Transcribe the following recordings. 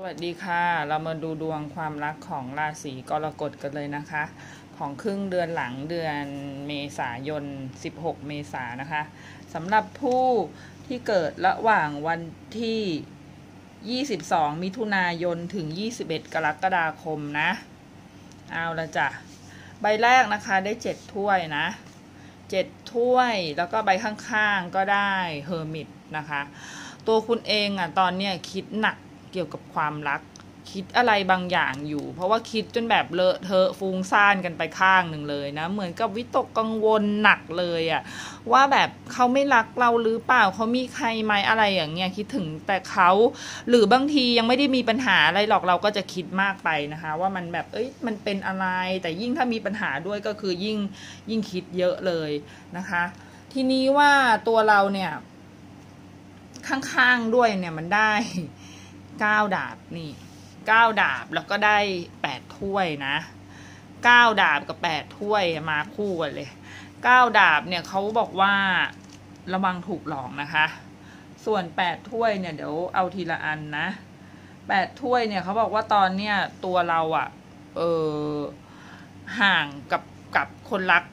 สวัสดีค่ะ เรามาดูดวงความรักของราศีกรกฎกันเลยนะคะ ของครึ่งเดือนหลังเดือนเมษายน 16 เมษายนนะคะสำหรับผู้ที่เกิดระหว่างวันที่ 22 มิถุนายนถึง 21 กรกฎาคมนะ เอาละจ้ะ ใบแรกนะคะได้ 7 ถ้วยนะ 7 ถ้วยแล้วก็ใบข้างๆก็ได้เฮอร์มิตนะคะ ตัวคุณเองอะตอนเนี้ยคิดหนัก เกี่ยวกับความรัก คิดอะไรบางอย่างอยู่ เพราะว่าคิดจนแบบเลอะเทอะฟุ้งซ่านกันไปข้างหนึ่งเลยนะ เหมือนกับวิตกกังวลหนักเลยอะว่าแบบเขาไม่รักเราหรือเปล่าเขามีใครไหมอะไรอย่างเงี้ยคิดถึงแต่เขาหรือบางทียังไม่ได้มีปัญหาอะไรหรอกเราก็จะคิดมากไปนะคะ ว่ามันแบบเอ้ยมันเป็นอะไร แต่ยิ่งถ้ามีปัญหาด้วยก็คือยิ่งยิ่งคิดเยอะเลยนะคะ ทีนี้ว่าตัวเราเนี่ยข้างๆด้วยเนี่ยมันได้ เก้าดาบนี่เก้าดาบแล้วก็ได้แปดถ้วยนะเก้าดาบกับแปดถ้วยมาคู่กันเลยเก้าดาบเนี่ยเขาบอกว่าระวังถูกหลอกนะคะ ส่วนแปดถ้วยเนี่ยเดี๋ยวเอาทีละอันนะแปดถ้วยเนี่ยเขาบอกว่าตอนเนี้ยตัวเราอะเออห่างกับกับคนรัก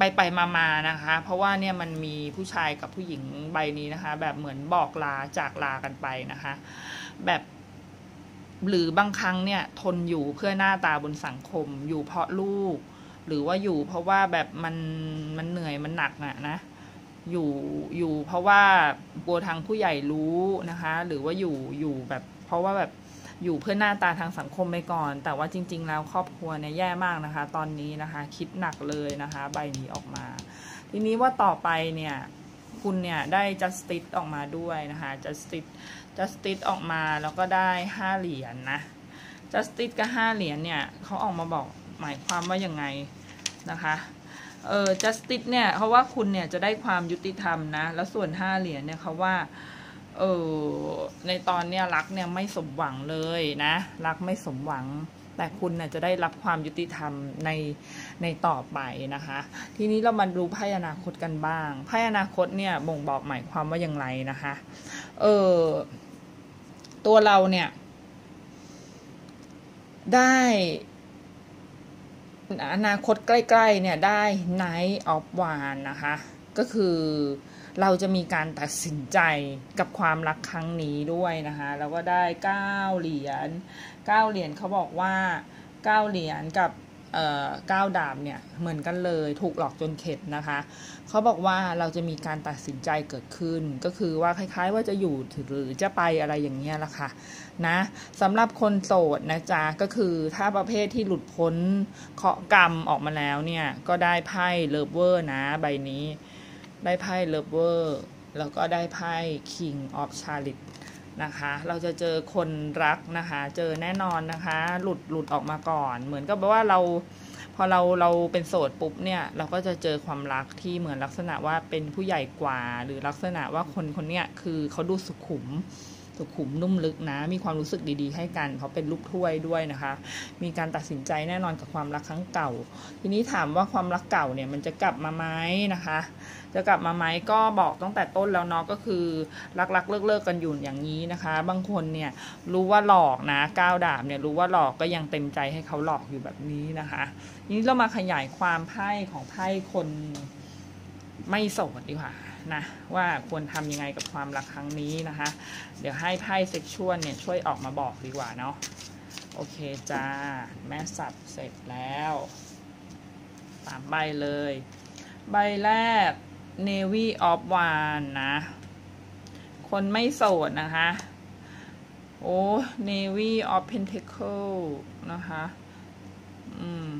ไปไปมามานะคะ เพราะว่าเนี่ยมันมีผู้ชายกับผู้หญิงใบนี้นะคะ แบบเหมือนบอกลาจากลากันไปนะคะ แบบหรือบางครั้งเนี่ยทนอยู่เพื่อหน้าตาบนสังคม อยู่เพราะลูก หรือว่าอยู่เพราะว่าแบบมันมันเหนื่อยมันหนักอะนะอยู่อยู่เพราะว่ากลัวทางผู้ใหญ่รู้นะคะ หรือว่าอยู่อยู่แบบ เพราะว่าแบบ อยู่เพื่อหน้าตาทางสังคมไปก่อน แต่ว่าจริง ๆ แล้วครอบครัวเนี่ยแย่มากนะคะ ตอนนี้นะคะ คิดหนักเลยนะคะ ใบนี้ออกมา ทีนี้ว่าต่อไปเนี่ยคุณเนี่ยได้ justice ออกมาด้วยนะคะ justice justice ออกมาแล้วก็ได้ห้าเหรียญนนะ justice กับห้าเหรียญเนี่ยเขาออกมาบอกหมายความว่ายังไงนะคะเออ justice เนี่ยเขาว่าคุณเนี่ยจะได้ความยุติธรรมนะ แล้วส่วนห้าเหรียญเนี่ยเขาว่า เออในตอนเนี้ยรักเนี่ยไม่สมหวังเลยนะ รักไม่สมหวัง แต่คุณน่ะจะได้รับความยุติธรรมในในต่อไปนะคะ ทีนี้เรามาดูไพ่อนาคตกันบ้างไพ่อนาคตเนี่ยบ่งบอกหมายความว่าอย่างไรนะคะ เออตัวเราเนี่ย ได้อนาคตใกล้ ๆ เนี่ยได้ Night of w a n นะคะ ก็คือ เราจะมีการตัดสินใจกับความรักครั้งนี้ด้วยนะคะ แล้วก็ได้เก้าเหรียญเก้าเหรียญเขาบอกว่าเก้าเหรียญกับเก้าดาบเนี่ยเหมือนกันเลยถูกหลอกจนเข็ดนะคะเขาบอกว่าเราจะมีการตัดสินใจเกิดขึ้น ก็คือว่าคล้ายๆว่าจะอยู่หรือจะไปอะไรอย่างเงี้ยละค่ะนะสำหรับคนโสดนะจ๊ะก็คือถ้าประเภทที่หลุดพ้นเคาะกรรมออกมาแล้วเนี่ยก็ได้ไพ่เลิฟเวอร์นะใบนี้ ได้ไพ่เลิฟเวอร์แล้วก็ได้ไพ่ King of c h a r i t นะคะ เราจะเจอคนรักนะคะ เจอแน่นอนนะคะ หลุดหลุดออกมาก่อน เหมือนกับว่าเราพอเราเราเป็นโสดปุ๊บเนี่ย เราก็จะเจอความรักที่เหมือนลักษณะว่าเป็นผู้ใหญ่กว่า หรือลักษณะว่าคนคนเนี้ยคือเขาดูสุขุม สุขุมนุ่มลึกนะ มีความรู้สึกดีๆ ให้กันเขาะเป็นลูกถ้วยด้วยนะคะ มีการตัดสินใจแน่นอนกับความรักครั้งเก่า ทีนี้ถามว่าความรักเก่าเนี่ยมันจะกลับมาไหมนะคะ จะกลับมาไหมก็บอกตั้งแต่ต้นแล้วเนาะก็คือรักๆเลิกๆกันอยู่อย่างนี้นะคะ บางคนเนี่ยรู้ว่าหลอกนะก้าวดาบเนี่ยรู้ว่าหลอกก็ยังเต็มใจให้เขาหลอกอยู่แบบนี้นะคะทีนี้เรามาขยายความไพ่ของไพ่คนไม่โสดดีกว่า นะว่าควรทำยังไงกับความรักครั้งนี้นะคะ เดี๋ยวให้ไพ่เซ็กชวลเนี่ยช่วยออกมาบอกดีกว่าเนาะโอเคจ้า แม่สับเสร็จแล้วสามใบเลย ใบแรก Navy of One นะ คนไม่โสดนะคะ โอ้ Navy of Pentacle นะคะ อืม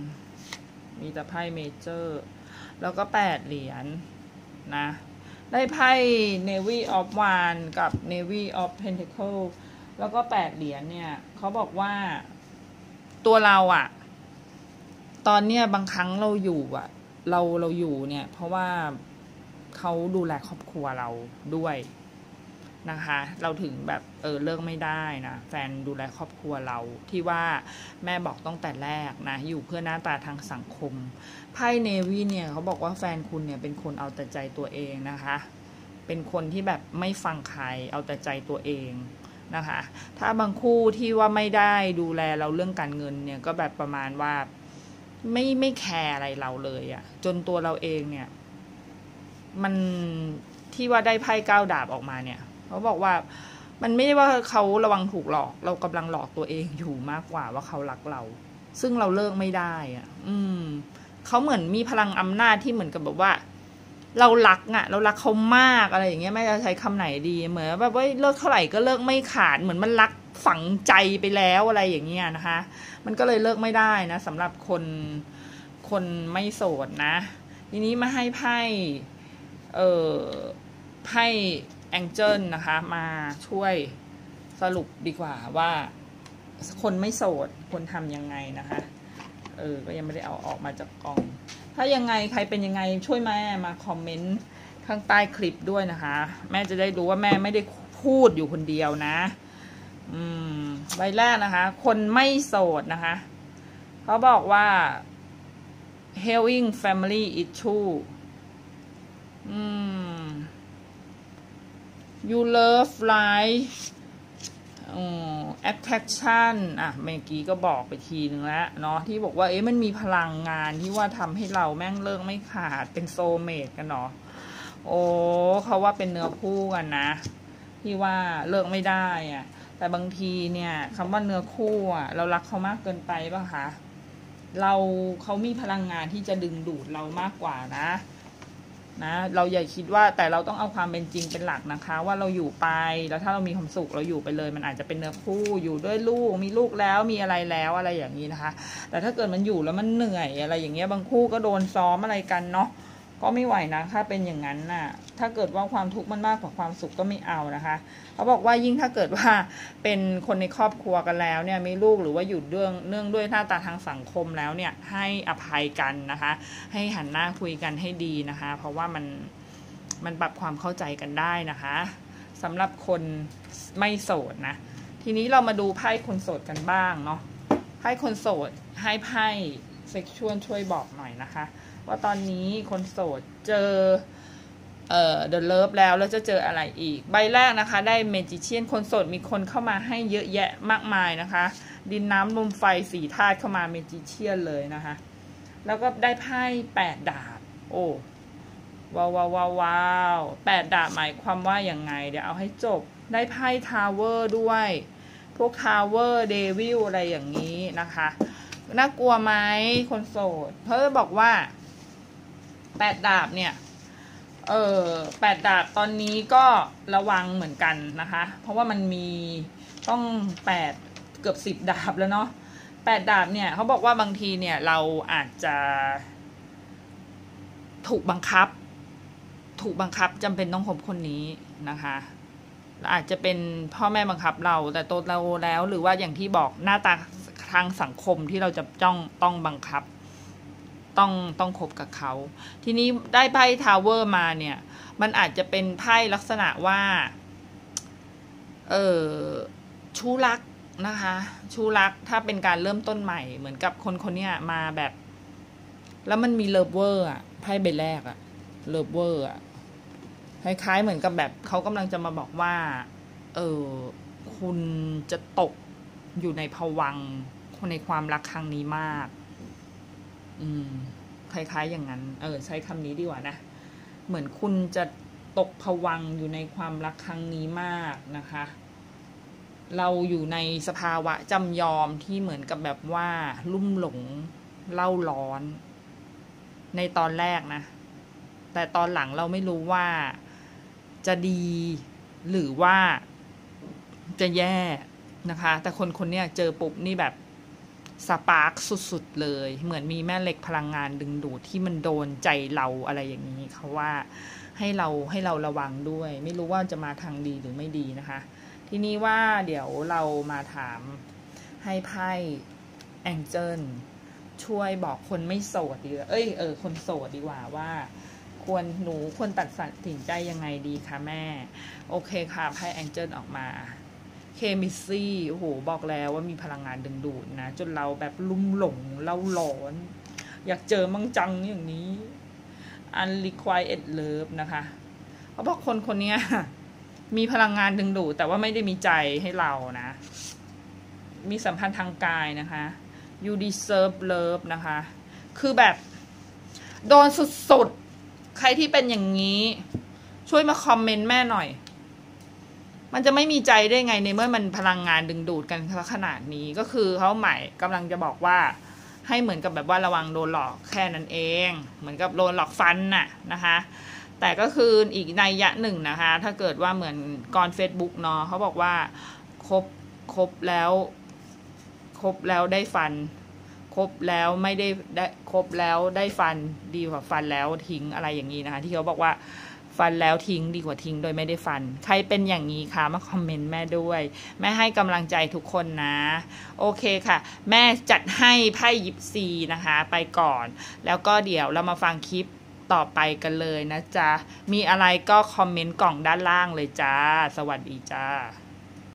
มีแต่ไพ่เมเจอร์ แล้วก็แปดเหรียญนนะ ได้ไพ่ Navy of One กับ Navy of Pentacle แล้วก็แปดเหรียญเนี่ยเขาบอกว่าตัวเราอะตอนเนี้ยบางครั้งเราอยู่อะเราเราอยู่เนี่ย เพราะว่าเขาดูแลครอบครัวเราด้วย นะคะ เราถึงแบบเออเลิกไม่ได้นะ แฟนดูแลครอบครัวเราที่ว่าแม่บอกตั้งแต่แรกนะ อยู่เพื่อหน้าตาทางสังคมไพ่เนวีเนี่ยเขาบอกว่าแฟนคุณเนี่ยเป็นคนเอาแต่ใจตัวเองนะคะ เป็นคนที่แบบไม่ฟังใครเอาแต่ใจตัวเองนะคะ ถ้าบางคู่ที่ว่าไม่ได้ดูแลเราเรื่องการเงินเนี่ยก็แบบประมาณว่าไม่ไม่แคร์อะไรเราเลยอะจนตัวเราเองเนี่ย มันที่ว่าได้ไพ่ก้าวดาบออกมาเนี่ย เขาบอกว่ามันไม่ได้ว่าเขาระวังถูกหลอก เรากำลังหลอกตัวเองอยู่มากกว่าว่าเขารักเรา ซึ่งเราเลิกไม่ได้อะอืมเขาเหมือนมีพลังอำนาจที่เหมือนกับแบบว่า เรารักอะเรารักเขามากอะไรอย่างเงี้ยไม่จะใช้คำไหนดี เหมือนแบบว่าเลิกเท่าไหร่ก็เลิกไม่ขาดเหมือนมันรักฝังใจไปแล้วอะไรอย่างเงี้ยนะคะ มันก็เลยเลิกไม่ได้นะสำหรับคนคนไม่โสดนะ ทีนี้มาให้ไพ่เอ่อไพ่ แองเจิลนะคะ มาช่วยสรุปดีกว่าว่าคนไม่โสดควรทำยังไงนะคะ เออ ก็ยังไม่ได้เอาออกมาจากกล่อง ถ้ายังไงใครเป็นยังไงช่วยแม่มาคอมเมนต์ข้างใต้คลิปด้วยนะคะ แม่จะได้รู้ว่าแม่ไม่ได้พูดอยู่คนเดียวนะ อืมใบแรกนะคะ คนไม่โสดนะคะเขาบอกว่า healing family issue อืม you love life attraction อะเมื่อกี้ก็บอกไปทีนึงแล้วเนาะที่บอกว่าเอ๊ะมันมีพลังงานที่ว่าทำให้เราแม่งเลิกไม่ขาดเป็นโซเมตกันเนาะโอ้เขาว่าเป็นเนื้อคู่กันนะ ที่ว่าเลิกไม่ได้อะแต่บางทีเนี่ยคำว่าเนื้อคู่อะเรารักเขามากเกินไปป่ะคะเราเขามีพลังงานที่จะดึงดูดเรามากกว่านะ นะเราอย่าคิดว่าแต่เราต้องเอาความเป็นจริงเป็นหลักนะคะ ว่าเราอยู่ไปแล้วถ้าเรามีความสุขเราอยู่ไปเลย มันอาจจะเป็นเนื้อคู่อยู่ด้วยลูกมีลูกแล้วมีอะไรแล้วอะไรอย่างนี้นะคะ แต่ถ้าเกิดมันอยู่แล้วมันเหนื่อยอะไรอย่างเงี้ยบางคู่ก็โดนซ้อมอะไรกันเนาะ ก็ไม่ไหวนะถ้าเป็นอย่างนั้นน่ะ ถ้าเกิดว่าความทุกข์มันมากกว่าความสุขก็ไม่เอานะคะเขาบอกว่ายิ่งถ้าเกิดว่าเป็นคนในครอบครัวกันแล้วเนี่ยมีลูกหรือว่าอยู่เรื่องเนื่องด้วยหน้าตาทางสังคมแล้วเนี่ยให้อภัยกันนะคะ ให้หันหน้าคุยกันให้ดีนะคะ เพราะว่ามันมันปรับความเข้าใจกันได้นะคะสำหรับคนไม่โสดนะ ทีนี้เรามาดูไพ่คนโสดกันบ้างเนาะไพ่คนโสดให้ไพ่เซ็กชวลช่วยบอกหน่อยนะคะ ว่าตอนนี้คนโสดเจอเอ่อ The Love แล้วแล้วจะเจออะไรอีก ใบแรกนะคะ ได้เมจิเชียนคนโสดมีคนเข้ามาให้เยอะแยะมากมายนะคะ ดินน้ำลมไฟสีธาตุเข้ามาเมจิเชียนเลยนะคะ แล้วก็ได้ไพ่แปดดาบ โอ้ว้าวว้าวว้าวแปดดาบหมายความว่าอย่างไง เดี๋ยวเอาให้จบได้ไพ่ทาวเวอร์ด้วย พวกทาวเวอร์เดวิลอะไรอย่างนี้นะคะ น่ากลัวไหมคนโสด เพราะบอกว่า แปดดาบเนี่ยเออแปดดาบตอนนี้ก็ระวังเหมือนกันนะคะ เพราะว่ามันมีต้องแปดเกือบสิบดาบแล้วเนาะแปดดาบเนี่ยเขาบอกว่าบางทีเนี่ยเราอาจจะถูกบังคับ ถูกบังคับจำเป็นต้องคบคนนี้นะคะอาจจะเป็นพ่อแม่บังคับเรา แต่โตเราแล้วหรือว่าอย่างที่บอกหน้าตาทางสังคมที่เราจะจ้องต้องบังคับ ต้องต้องคบกับเขา ทีนี้ได้ไพ่ทาวเวอร์มาเนี่ย มันอาจจะเป็นไพ่ลักษณะว่า เออชู้รักนะคะ ชู้รักถ้าเป็นการเริ่มต้นใหม่ เหมือนกับคนคนนี้มาแบบ แล้วมันมีเลิฟเวอร์อะไพ่ใบแรกอะเลิฟเวอร์อะคล้ายๆเหมือนกับแบบเขากำลังจะมาบอกว่า เออคุณจะตกอยู่ในภวังค์ในความรักครั้งนี้มาก อืมคล้ายๆอย่างนั้น เออ ใช้คำนี้ดีกว่านะ เหมือนคุณจะตกผวังอยู่ในความรักครั้งนี้มากนะคะ เราอยู่ในสภาวะจำยอมที่เหมือนกับแบบว่า ลุ่มหลงเล่าร้อน ในตอนแรกนะ แต่ตอนหลังเราไม่รู้ว่าจะดีหรือว่าจะแย่นะคะ แต่คนคนนี้เจอปุ๊บนี่แบบ สปาร์คสุดๆเลย เหมือนมีแม่เหล็กพลังงานดึงดูดที่มันโดนใจเราอะไรอย่างนี้เขาว่าให้เราให้เราระวังด้วย ไม่รู้ว่าจะมาทางดีหรือไม่ดีนะคะ ทีนี้ว่าเดี๋ยวเรามาถามให้ไพ่แองเจิลช่วยบอกคนไม่โสดดีเอ้ยเออคนโสดดีกว่าว่า ควรหนูควรตัดสินใจยังไงดีคะแม่ โอเคค่ะไพ่แองเจิลออกมา เคมิซี่โอ้โห บอกแล้วว่ามีพลังงานดึงดูดนะ จนเราแบบลุ่มหลงเล่าหลอน อยากเจอมั่งจังอย่างนี้ unrequited love นะคะเขาบอกคนคนนี้มีพลังงานดึงดูดแต่ว่าไม่ได้มีใจให้เรานะ มีสัมพันธ์ทางกายนะคะ you deserve love นะคะ คือแบบ โดนสุดๆ ใครที่เป็นอย่างนี้ ช่วยมาคอมเมนต์แม่หน่อย มันจะไม่มีใจได้ไงในเมื่อมันพลังงานดึงดูดกันขนาดนี้ก็คือเขาหมายกำลังจะบอกว่า ให้เหมือนกับแบบว่าระวังโดนหลอกแค่นั้นเอง เหมือนกับโดนหลอกฟันน่ะนะคะ แต่ก็คืออีกในยยะหนึ่งนะคะ ถ้าเกิดว่าเหมือนก่อน Facebook เนาะเขาบอกว่าครบครบแล้วครบแล้วได้ฟัน ครบแล้วไม่ได้ได้ครบแล้วได้ฟันดีกว่าฟันแล้วทิ้งอะไรอย่างนี้นะคะ ที่เขาบอกว่าฟันแล้วทิ้งดีกว่าทิ้งโดยไม่ได้ฟัน ใครเป็นอย่างนี้คะมาคอมเมนต์แม่ด้วย แม่ให้กำลังใจทุกคนนะ โอเคค่ะ แม่จัดให้ไพ่ยิปซีนะคะ ไปก่อน แล้วก็เดี๋ยวเรามาฟังคลิปต่อไปกันเลยนะจ๊ะ มีอะไรก็คอมเมนต์กล่องด้านล่างเลยจ้า สวัสดีจ้า